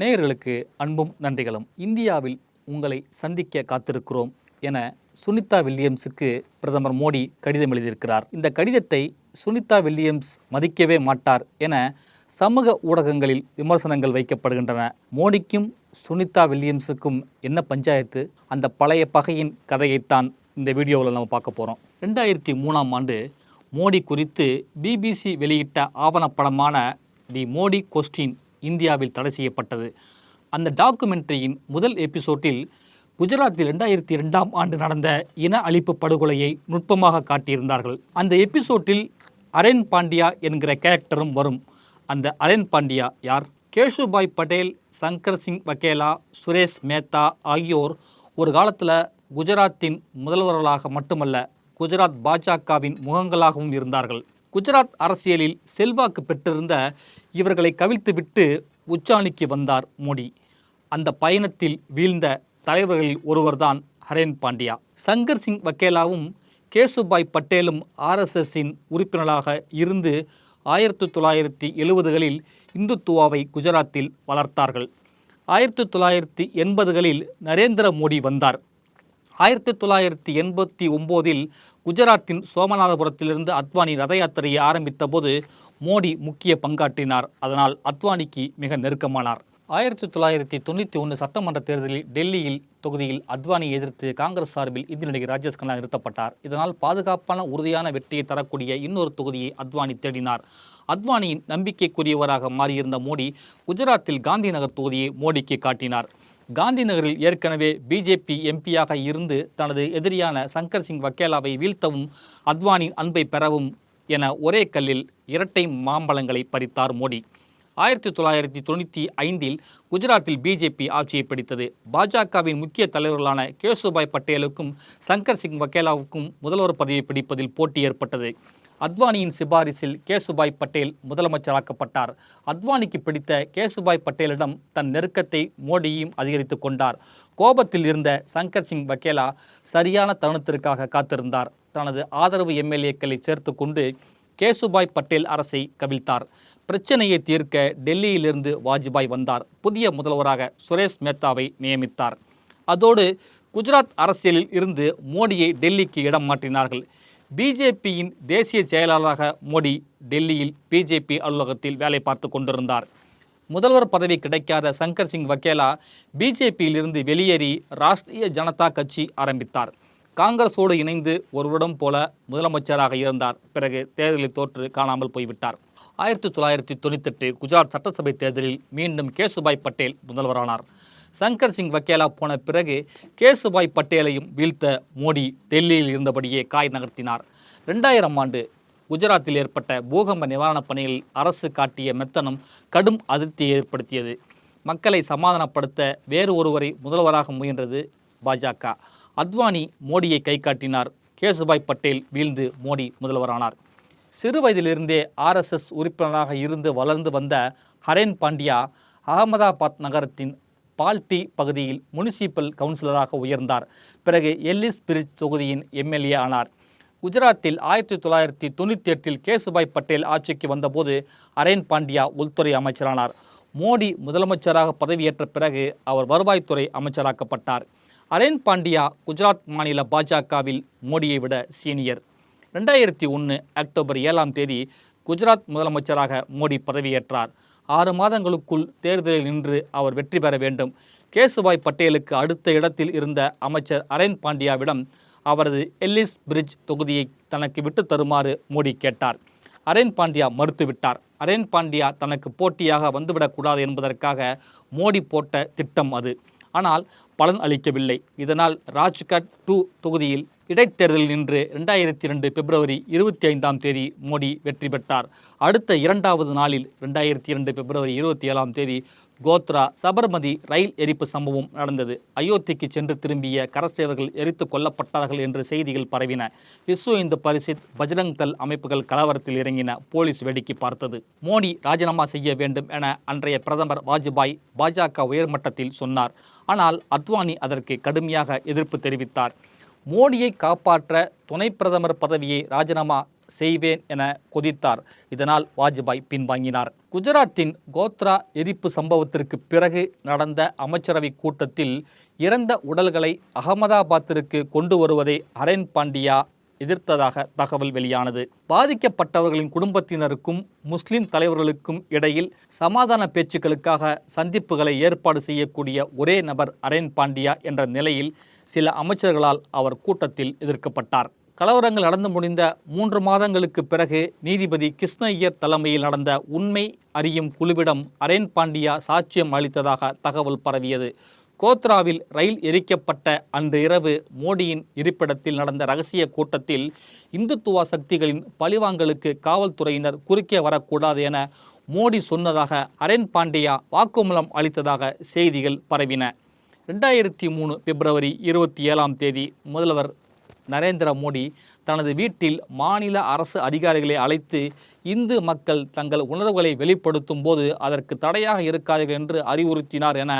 நேயர்களுக்கு அன்பும் நன்றிகளும். இந்தியாவில் உங்களை சந்திக்க காத்திருக்கிறோம் என சுனிதா வில்லியம்ஸுக்கு பிரதமர் மோடி கடிதம் எழுதியிருக்கிறார். இந்த கடிதத்தை சுனிதா வில்லியம்ஸ் மதிக்கவே மாட்டார் என சமூக ஊடகங்களில் விமர்சனங்கள் வைக்கப்படுகின்றன. மோடிக்கும் சுனிதா வில்லியம்ஸுக்கும் என்ன பஞ்சாயத்து? அந்த பழைய பகையின் கதையைத்தான் இந்த வீடியோவில் நம்ம பார்க்க போகிறோம் ரெண்டாயிரத்தி மூணாம் ஆண்டு மோடி குறித்து பிபிசி வெளியிட்ட ஆவணப்படமான தி மோடி கொஸ்டின் இந்தியாவில் தடை செய்யப்பட்டது. அந்த டாக்குமெண்ட்ரியின் முதல் எபிசோட்டில் குஜராத்தில் ரெண்டாயிரத்தி ரெண்டாம் ஆண்டு நடந்த இன அழிப்பு படுகொலையை நுட்பமாக காட்டியிருந்தார்கள். அந்த எபிசோட்டில் அரேன் பாண்டியா என்கிற கேரக்டரும் வரும். அந்த அரேன் பாண்டியா யார்? கேஷுபாய் பட்டேல் சங்கர் சிங் வக்கேலா சுரேஷ் மேத்தா ஆகியோர் ஒரு காலத்தில் குஜராத்தின் முதல்வர்களாக மட்டுமல்ல குஜராத் பாஜகவின் முகங்களாகவும் இருந்தார்கள். குஜராத் அரசியலில் செல்வாக்கு பெற்றிருந்த இவர்களை கவிழ்த்துவிட்டு உச்சாணிக்கு வந்தார் மோடி. அந்த பயணத்தில் வீழ்ந்த தலைவர்களில் ஒருவர்தான் ஹரேன் பாண்டியா. சங்கர் சிங் வக்கேலாவும் கேசுபாய் பட்டேலும் ஆர்எஸ்எஸ்ஸின் உறுப்பினராக இருந்து ஆயிரத்தி தொள்ளாயிரத்தி எழுபதுகளில் இந்துத்துவாவை குஜராத்தில் வளர்த்தார்கள். ஆயிரத்தி தொள்ளாயிரத்தி எண்பதுகளில் நரேந்திர மோடி வந்தார். ஆயிரத்தி தொள்ளாயிரத்தி எண்பத்தி ஒம்போதில் குஜராத்தின் சோமநாதபுரத்திலிருந்து அத்வானி ரத யாத்திரையை ஆரம்பித்த போது மோடி முக்கிய பங்காற்றினார். அதனால் அத்வானிக்கு மிக நெருக்கமானார். ஆயிரத்தி தொள்ளாயிரத்தி தொண்ணூற்றி ஒன்று சட்டமன்ற தேர்தலில் டெல்லியில் தொகுதியில் அத்வானியை எதிர்த்து காங்கிரஸ் சார்பில் இந்திய நடிகர் ராஜேஷ் கண்ணா நிறுத்தப்பட்டார். இதனால் பாதுகாப்பான உறுதியான வெற்றியை தரக்கூடிய இன்னொரு தொகுதியை அத்வானி தேடினார். அத்வானியின் நம்பிக்கைக்குரியவராக மாறியிருந்த மோடி குஜராத்தில் காந்தி நகர் தொகுதியை மோடிக்கு காட்டினார். காந்தி நகரில் ஏற்கனவே பிஜேபி எம்பியாக இருந்து தனது எதிரியான சங்கர் சிங் வக்கேலாவை வீழ்த்தவும் அத்வானின் அன்பை பெறவும் என ஒரே கல்லில் இரட்டை மாம்பழங்களை பறித்தார் மோடி. ஆயிரத்தி தொள்ளாயிரத்தி தொண்ணூற்றி ஐந்தில் குஜராத்தில் பிஜேபி ஆட்சியை பிடித்தது. பாஜகவின் முக்கிய தலைவர்களான கேசுபாய் பட்டேலுக்கும் சங்கர் சிங் வக்கேலாவுக்கும் முதல்வர் பதவியை பிடிப்பதில் போட்டி ஏற்பட்டது. அத்வானியின் சிபாரிசில் கேசுபாய் பட்டேல் முதலமைச்சராக்கப்பட்டார். அத்வானிக்கு பிடித்த கேசுபாய் பட்டேலிடம் தன் நெருக்கத்தை மோடியும் அதிகரித்து கொண்டார். கோபத்தில் இருந்த சங்கர் சிங் வக்கேலா சரியான தருணத்திற்காக காத்திருந்தார். தனது ஆதரவு எம்எல்ஏக்களை சேர்த்து கொண்டு கேசுபாய் பட்டேல் அரசை கவிழ்த்தார். பிரச்சனையை தீர்க்க டெல்லியிலிருந்து வாஜ்பாய் வந்தார். புதிய முதல்வராக சுரேஷ் மேத்தாவை நியமித்தார். அதோடு குஜராத் அரசியலில் இருந்து மோடியை டெல்லிக்கு இடம் மாற்றினார்கள். பிஜேபியின் தேசிய செயலாளராக மோடி டெல்லியில் பிஜேபி அலுவலகத்தில் வேலை பார்த்து கொண்டிருந்தார். முதல்வர் பதவி கிடைக்காத சங்கர் சிங் வக்கேலா பிஜேபியிலிருந்து வெளியேறி ராஷ்டிரிய ஜனதா கட்சி ஆரம்பித்தார். காங்கிரஸோடு இணைந்து ஒரு வருடம் போல முதலமைச்சராக இருந்தார். பிறகு தேர்தலில் தோற்று காணாமல் போய்விட்டார். ஆயிரத்தி தொள்ளாயிரத்தி தொண்ணூத்தெட்டு குஜராத் சட்டசபை தேர்தலில் மீண்டும் கேசுபாய் பட்டேல் முதல்வரானார். சங்கர் சிங் வக்கேலா போன பிறகு கேசுபாய் பட்டேலையும் வீழ்த்த மோடி டெல்லியில் இருந்தபடியே காய் நகர்த்தினார். ரெண்டாயிரம் ஆண்டு குஜராத்தில் ஏற்பட்ட பூகம்ப நிவாரணப் பணிகளில் அரசு காட்டிய மெத்தனம் கடும் அதிருப்தியை ஏற்படுத்தியது. மக்களை சமாதானப்படுத்த வேறு ஒருவரை முதல்வராக முயன்றது பாஜக. அத்வானி மோடியை கை காட்டினார். கேசுபாய் பட்டேல் வீழ்ந்து மோடி முதல்வரானார். சிறு வயதிலிருந்தே ஆர்எஸ்எஸ் உறுப்பினராக இருந்து வளர்ந்து வந்த ஹரேன் பாண்டியா அகமதாபாத் நகரத்தின் பால்டி பகுதியில் முனிசிபல் கவுன்சிலராக உயர்ந்தார். பிறகு எல்லிஸ் பிரிட்ஜ் தொகுதியின் எம்எல்ஏ ஆனார். குஜராத்தில் ஆயிரத்தி தொள்ளாயிரத்தி தொண்ணூற்றி எட்டில் கேசுபாய் பட்டேல் ஆட்சிக்கு வந்தபோது அரேன் பாண்டியா உள்துறை அமைச்சரானார். மோடி முதலமைச்சராக பதவியேற்ற பிறகு அவர் வருவாய்த்துறை அமைச்சராக்கப்பட்டார். அரேன் பாண்டியா குஜராத் மாநில பாஜகவில் மோடியை விட சீனியர். ரெண்டாயிரத்தி ஒன்று அக்டோபர் ஏழாம் தேதி குஜராத் முதலமைச்சராக மோடி பதவியேற்றார். ஆறு மாதங்களுக்குள் தேர்தலில் நின்று அவர் வெற்றி பெற வேண்டும். கேசுபாய் பட்டேலுக்கு அடுத்த இடத்தில் இருந்த அமைச்சர் அரேன் பாண்டியாவிடம் அவரது எல்லிஸ் பிரிட்ஜ் தொகுதியை தனக்கு விட்டு தருமாறு மோடி கேட்டார். அரேன் பாண்டியா மறுத்துவிட்டார். அரேன் பாண்டியா தனக்கு போட்டியாக வந்துவிடக்கூடாது என்பதற்காக மோடி போட்ட திட்டம் அது. ஆனால் பலன் அளிக்கவில்லை. இதனால் ராஜ்கட் டூ தொகுதியில் இடைத்தேர்தலில் நின்று ரெண்டாயிரத்தி ரெண்டு பிப்ரவரி இருபத்தி ஐந்தாம் தேதி மோடி வெற்றி பெற்றார். அடுத்த இரண்டாவது நாளில் ரெண்டாயிரத்தி இரண்டு பிப்ரவரி இருபத்தி ஏழாம் தேதி கோத்ரா சபர்மதி ரயில் எரிப்பு சம்பவம் நடந்தது. அயோத்திக்கு சென்று திரும்பிய கரசேவர்கள் எரித்து கொல்லப்பட்டார்கள் என்று செய்திகள் பரவின. விஸ்வ இந்து பரிசித் பஜ்ரங் தல் அமைப்புகள் கலவரத்தில் இறங்கின. போலீஸ் வேடிக்கை பார்த்தது. மோடி ராஜினாமா செய்ய வேண்டும் என அன்றைய பிரதமர் வாஜ்பாய் பாஜக உயர்மட்டத்தில் சொன்னார். ஆனால் அத்வானி அதற்கு கடுமையாக எதிர்ப்பு தெரிவித்தார். மோடியை காப்பாற்ற துணை பிரதமர் பதவியை ராஜினாமா செய்வேன் என கொதித்தார். இதனால் வாஜ்பாய் பின்வாங்கினார். குஜராத்தின் கோத்ரா எரிப்பு சம்பவத்திற்கு பிறகு நடந்த அமைச்சரவை கூட்டத்தில் இறந்த உடல்களை அகமதாபாத்திற்கு கொண்டு வருவதை அரேன் பாண்டியா எதிர்த்ததாக தகவல் வெளியானது. பாதிக்கப்பட்டவர்களின் குடும்பத்தினருக்கும் முஸ்லிம் தலைவர்களுக்கும் இடையில் சமாதான பேச்சுக்களுக்காக சந்திப்புகளை ஏற்பாடு செய்யக்கூடிய ஒரே நபர் அரேன் பாண்டியா என்ற நிலையில் சில அமைச்சர்களால் அவர் கூட்டத்தில் எதிர்க்கப்பட்டார். கலவரங்கள் நடந்து முடிந்த மூன்று மாதங்களுக்கு பிறகு நீதிபதி கிருஷ்ணய்யர் தலைமையில் நடந்த உண்மை அறியும் குழுவிடம் அரேன் பாண்டியா சாட்சியம் அளித்ததாக தகவல் பரவியது. கோத்ராவில் ரயில் எரிக்கப்பட்ட அன்று இரவு மோடியின் இருப்பிடத்தில் நடந்த ரகசிய கூட்டத்தில் இந்துத்துவ சக்திகளின் பழிவாங்கலுக்கு காவல்துறையினர் குறுக்கே வரக்கூடாது என மோடி சொன்னதாக அரேன் பாண்டியா வாக்குமூலம் அளித்ததாக செய்திகள் பரவின. ரெண்டாயிரத்தி மூணு பிப்ரவரி இருபத்தி ஏழாம் தேதி முதல்வர் நரேந்திர மோடி தனது வீட்டில் மாநில அரசு அதிகாரிகளை அழைத்து இந்து மக்கள் தங்கள் உணர்வுகளை வெளிப்படுத்தும் போது அதற்கு தடையாக இருக்காதீர்கள் என்று அறிவுறுத்தினார் என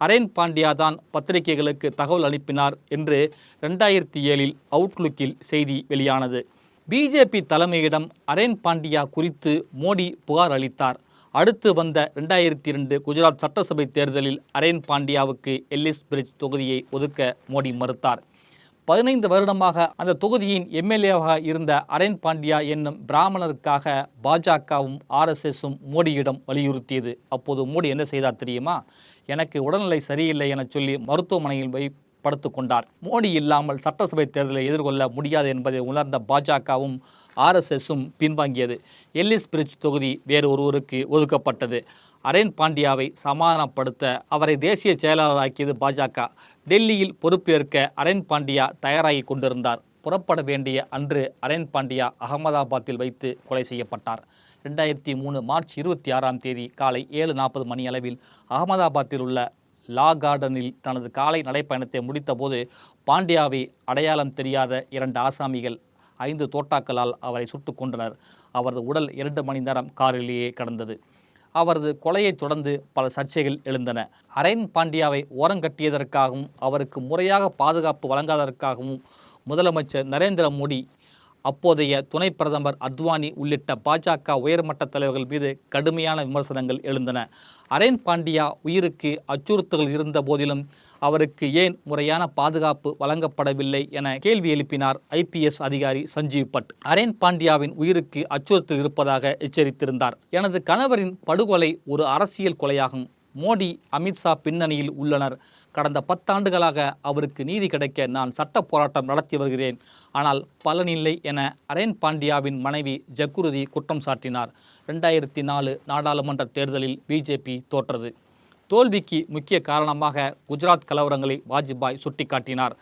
அரேன் பாண்டியா தான் பத்திரிகைகளுக்கு தகவல் அனுப்பினார் என்று ரெண்டாயிரத்தி ஏழில் அவுட்லுக்கில் செய்தி வெளியானது. பிஜேபி தலைமையிடம் அரேன் பாண்டியா குறித்து மோடி புகார் அளித்தார். அடுத்து வந்த ரெண்டாயிரத்தி இரண்டு குஜராத் சட்டசபை தேர்தலில் அரேன் பாண்டியாவுக்கு எல்லிஸ் பிரிட்ஜ் தொகுதியை ஒதுக்க மோடி மறுத்தார். பதினைந்து வருடமாக அந்த தொகுதியின் எம்எல்ஏவாக இருந்த அரேன் பாண்டியா என்னும் பிராமணருக்காக பாஜகவும் ஆர்எஸ்எஸும் மோடியிடம் வலியுறுத்தியது. அப்போது மோடி என்ன செய்தார் தெரியுமா? எனக்கு உடல்நிலை சரியில்லை என சொல்லி மருத்துவமனையில் போய் படுத்து கொண்டார். மோடி இல்லாமல் சட்டசபை தேர்தலை எதிர்கொள்ள முடியாது என்பதை உணர்ந்த பாஜகவும் ஆர்எஸ்எஸும் பின்வாங்கியது. எல்லிஸ் பிரிட்ஜ் தொகுதி வேறு ஒருவருக்கு ஒதுக்கப்பட்டது. அரேன் பாண்டியாவை சமாதானப்படுத்த அவரை தேசிய செயலாளராக்கியது பாஜக. டெல்லியில் பொறுப்பேற்க அரேன் பாண்டியா தயாராகி கொண்டிருந்தார். புறப்பட வேண்டிய அன்று அரேன் பாண்டியா அகமதாபாத்தில் வைத்து கொலை செய்யப்பட்டார். ரெண்டாயிரத்தி மூணு மார்ச் இருபத்தி ஆறாம் தேதி காலை ஏழு நாற்பது மணி அளவில் அகமதாபாத்தில் உள்ள லா கார்டனில் தனது காலை நடைப்பயணத்தை முடித்தபோது பாண்டியாவை அடையாளம் தெரியாத இரண்டு ஆசாமிகள் ஐந்து தோட்டாக்களால் அவரை சுட்டுக் கொன்றனர். அவரது உடல் இரண்டு மணி நேரம் காரிலேயே கடந்தது. அவரது கொலையைத் தொடர்ந்து பல சர்ச்சைகள் எழுந்தன. அரேன் பாண்டியாவை ஓரங்கட்டியதற்காகவும் அவருக்கு முறையாக பாதுகாப்பு வழங்காததற்காகவும் முதலமைச்சர் நரேந்திர மோடி அப்போதைய துணை பிரதமர் அத்வானி உள்ளிட்ட பாஜக உயர்மட்ட தலைவர்கள் மீது கடுமையான விமர்சனங்கள் எழுந்தன. அரேன் பாண்டியா உயிருக்கு அச்சுறுத்தல்கள் இருந்த போதிலும் அவருக்கு ஏன் முறையான பாதுகாப்பு வழங்கப்படவில்லை என கேள்வி எழுப்பினார் ஐபிஎஸ் அதிகாரி சஞ்சீவ் பட். அரேன் பாண்டியாவின் உயிருக்கு அச்சுறுத்தல் இருப்பதாக எச்சரித்திருந்தார். எனது கணவரின் படுகொலை ஒரு அரசியல் கொலையாகும். மோடி அமித்ஷா பின்னணியில் உள்ளனர். கடந்த பத்தாண்டுகளாக அவருக்கு நீதி கிடைக்க நான் சட்ட போராட்டம் நடத்தி வருகிறேன். ஆனால் பலனில்லை என அரேன் பாண்டியாவின் மனைவி ஜக்குருதி குற்றம் சாட்டினார். ரெண்டாயிரத்தி நாலு நாடாளுமன்ற தேர்தலில் பிஜேபி தோற்றது. தோல்விக்கு முக்கிய காரணமாக குஜராத் கலவரங்களை வாஜ்பாய் சுட்டிக்காட்டினார்.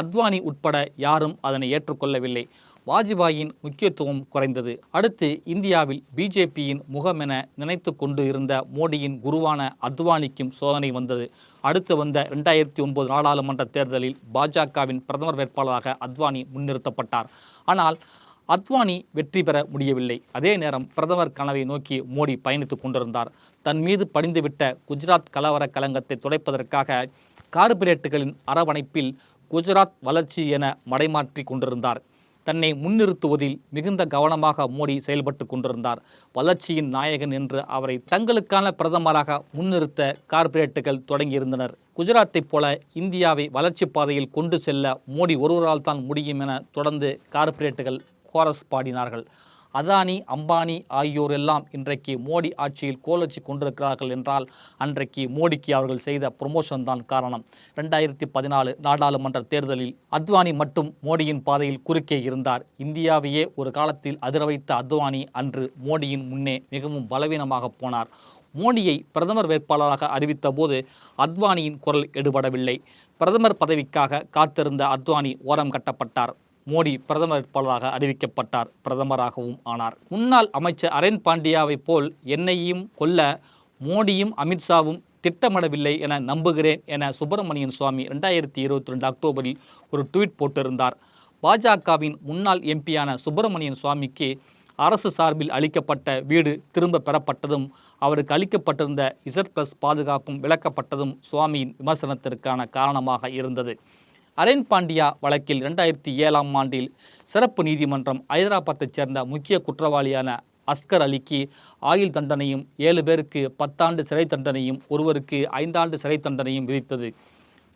அத்வானி உட்பட யாரும் அதனை ஏற்றுக்கொள்ளவில்லை. வாஜ்பாயின் முக்கியத்துவம் குறைந்தது. அடுத்து இந்தியாவில் பிஜேபியின் முகமென நினைத்து கொண்டு இருந்த மோடியின் குருவான அத்வானிக்கும் சோதனை வந்தது. அடுத்து வந்த ரெண்டாயிரத்தி ஒன்பது நாடாளுமன்ற தேர்தலில் பாஜகவின் பிரதமர் வேட்பாளராக அத்வானி முன்னிறுத்தப்பட்டார். ஆனால் அத்வானி வெற்றி பெற முடியவில்லை. அதே நேரம் பிரதமர் கனவை நோக்கி மோடி பயணித்துக் கொண்டிருந்தார். தன் மீது படிந்துவிட்ட குஜராத் கலவர கலங்கத்தை துடைப்பதற்காக கார்ப்பரேட்டுகளின் அரவணைப்பில் குஜராத் வளர்ச்சி என மடைமாற்றி கொண்டிருந்தார். தன்னை முன்னிறுத்துவதில் மிகுந்த கவனமாக மோடி செயல்பட்டு கொண்டிருந்தார். வளர்ச்சியின் நாயகன் என்று அவரை தங்களுக்கான பிரதமராக முன்னிறுத்த கார்ப்பரேட்டுகள் தொடங்கியிருந்தனர். குஜராத்தைப் போல இந்தியாவை வளர்ச்சி பாதையில் கொண்டு செல்ல மோடி ஒருவரால் தான் முடியும் என தொடர்ந்து கார்ப்பரேட்டுகள் கோரஸ் பாடினார்கள். அதானி அம்பானி ஆகியோர் எல்லாம் இன்றைக்கு மோடி ஆட்சியில் கோலச்சி கொண்டிருக்கிறார்கள் என்றால் அன்றைக்கு மோடிக்கு அவர்கள் செய்த ப்ரொமோஷன் தான் காரணம். ரெண்டாயிரத்தி பதினாலு நாடாளுமன்ற தேர்தலில் அத்வானி மட்டும் மோடியின் பாதையில் குறுக்கே இருந்தார். இந்தியாவையே ஒரு காலத்தில் அதிர வைத்த அத்வானி அன்று மோடியின் முன்னே மிகவும் பலவீனமாக போனார். மோடியை பிரதமர் வேட்பாளராக அறிவித்த போது அத்வானியின் குரல் எடுபடவில்லை. பிரதமர் பதவிக்காக காத்திருந்த அத்வானி ஓரம் கட்டப்பட்டார். மோடி பிரதமர் வேட்பாளராக அறிவிக்கப்பட்டார் பிரதமராகவும் ஆனார். முன்னாள் அமைச்சர் அரேன் பாண்டியாவைப் போல் என்னையும் கொல்ல மோடியும் அமித்ஷாவும் திட்டமிடவில்லை என நம்புகிறேன் என சுப்பிரமணியன் சுவாமி ரெண்டாயிரத்தி இருபத்தி ரெண்டு அக்டோபரில் ஒரு ட்வீட் போட்டிருந்தார். பாஜகவின் முன்னாள் எம்பியான சுப்பிரமணியன் சுவாமிக்கு அரசு சார்பில் அளிக்கப்பட்ட வீடு திரும்ப பெறப்பட்டதும் அவருக்கு அளிக்கப்பட்டிருந்த இசட் பிளஸ் பாதுகாப்பும் விளக்கப்பட்டதும் சுவாமியின் விமர்சனத்திற்கான காரணமாக இருந்தது. அரேன் பாண்டியா வழக்கில் இரண்டாயிரத்தி ஏழாம் ஆண்டில் சிறப்பு நீதிமன்றம் ஐதராபாத்தைச் சேர்ந்த முக்கிய குற்றவாளியான அஸ்கர் அலிக்கு ஆயுள் தண்டனையும் ஏழு பேருக்கு பத்தாண்டு சிறை தண்டனையும் ஒருவருக்கு ஐந்தாண்டு சிறை தண்டனையும் விதித்தது.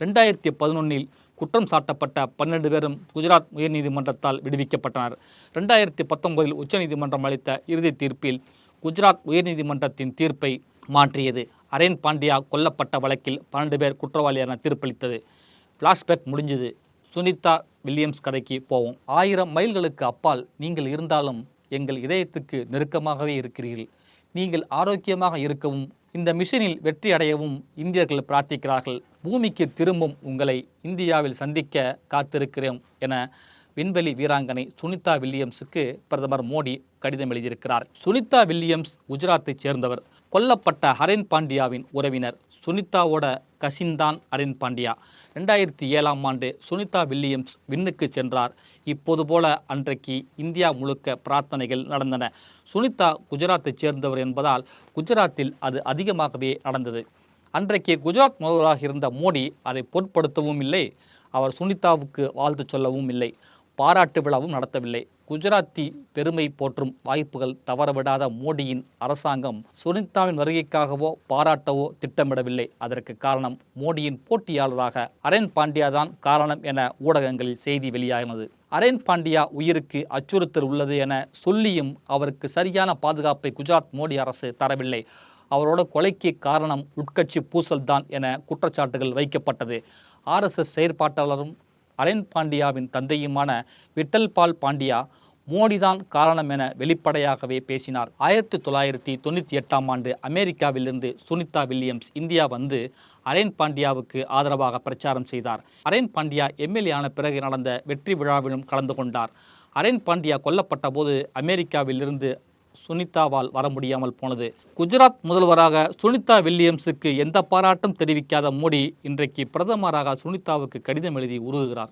ரெண்டாயிரத்தி பதினொன்னில் குற்றம் சாட்டப்பட்ட பன்னெண்டு பேரும் குஜராத் உயர்நீதிமன்றத்தால் விடுவிக்கப்பட்டனர். ரெண்டாயிரத்தி பத்தொன்பதில் உச்சநீதிமன்றம் அளித்த இறுதி தீர்ப்பில் குஜராத் உயர்நீதிமன்றத்தின் தீர்ப்பை மாற்றியது. அரேன் பாண்டியா கொல்லப்பட்ட வழக்கில் பன்னெண்டு பேர் குற்றவாளியான தீர்ப்பளித்தது. ஃப்ளாஷ்பேக் முடிஞ்சது. சுனிதா வில்லியம்ஸ் கதைக்கு போவோம். ஆயிரம் மைல்களுக்கு அப்பால் நீங்கள் இருந்தாலும் எங்கள் இதயத்துக்கு நெருக்கமாகவே இருக்கிறீர்கள். நீங்கள் ஆரோக்கியமாக இருக்கவும் இந்த மிஷனில் வெற்றி அடையவும் இந்தியர்கள் பிரார்த்திக்கிறார்கள். பூமிக்கு திரும்பும் உங்களை இந்தியாவில் சந்திக்க காத்திருக்கிறோம் என விண்வெளி வீராங்கனை சுனிதா வில்லியம்ஸுக்கு பிரதமர் மோடி கடிதம் எழுதியிருக்கிறார். சுனிதா வில்லியம்ஸ் குஜராத்தைச் சேர்ந்தவர். கொல்லப்பட்ட ஹரேன் பாண்டியாவின் உறவினர். சுனிதாவோட கசின்தான் ஹரேன் பாண்டியா. ரெண்டாயிரத்தி ஏழாம் ஆண்டு சுனிதா வில்லியம்ஸ் விண்ணுக்கு சென்றார். இப்போது போல அன்றைக்கு இந்தியா முழுக்க பிரார்த்தனைகள் நடந்தன. சுனிதா குஜராத்தைச் சேர்ந்தவர் என்பதால் குஜராத்தில் அது அதிகமாகவே நடந்தது. அன்றைக்கு குஜராத் முதல்வராக இருந்த மோடி அதை பொருட்படுத்தவும் இல்லை அவர் சுனிதாவுக்கு வாழ்த்து சொல்லவும் இல்லை பாராட்டு விழாவும் நடத்தவில்லை. குஜராத்தி பெருமை போற்றும் வாய்ப்புகள் தவறவிடாத மோடியின் அரசாங்கம் சுனிதாவின் வருகைக்காகவோ பாராட்டவோ திட்டமிடவில்லை. அதற்கு காரணம் மோடியின் போட்டியாளராக அரேன் பாண்டியா தான் காரணம் என ஊடகங்களில் செய்தி வெளியாகினது. அரேன் பாண்டியா உயிருக்கு அச்சுறுத்தல் உள்ளது என சொல்லியும் அவருக்கு சரியான பாதுகாப்பை குஜராத் மோடி அரசு தரவில்லை. அவரோட கொலைக்கு காரணம் உட்கட்சி பூசல் தான் என குற்றச்சாட்டுகள் வைக்கப்பட்டது. ஆர்எஸ்எஸ் செயற்பாட்டாளரும் அரேன் பாண்டியாவின் தந்தையுமான விட்டல் பால் பாண்டியா மோடிதான் காரணம் என வெளிப்படையாகவே பேசினார். ஆயிரத்தி தொள்ளாயிரத்தி தொண்ணூற்றி எட்டாம் ஆண்டு அமெரிக்காவிலிருந்து சுனிதா வில்லியம்ஸ் இந்தியா வந்து அரேன் பாண்டியாவுக்கு ஆதரவாக பிரச்சாரம் செய்தார். அரேன் பாண்டியா எம்எல்ஏ ஆன பிறகு நடந்த வெற்றி விழாவிலும் கலந்து கொண்டார். அரேன் பாண்டியா கொல்லப்பட்ட போது அமெரிக்காவிலிருந்து சுனிதாவால் வர முடியாமல் போனது. குஜராத் முதல்வராக சுனிதா வில்லியம்ஸுக்கு எந்த பாராட்டும் தெரிவிக்காத மோடி இன்றைக்கு பிரதமராக சுனிதாவுக்கு கடிதம் எழுதி உருகுகிறார்.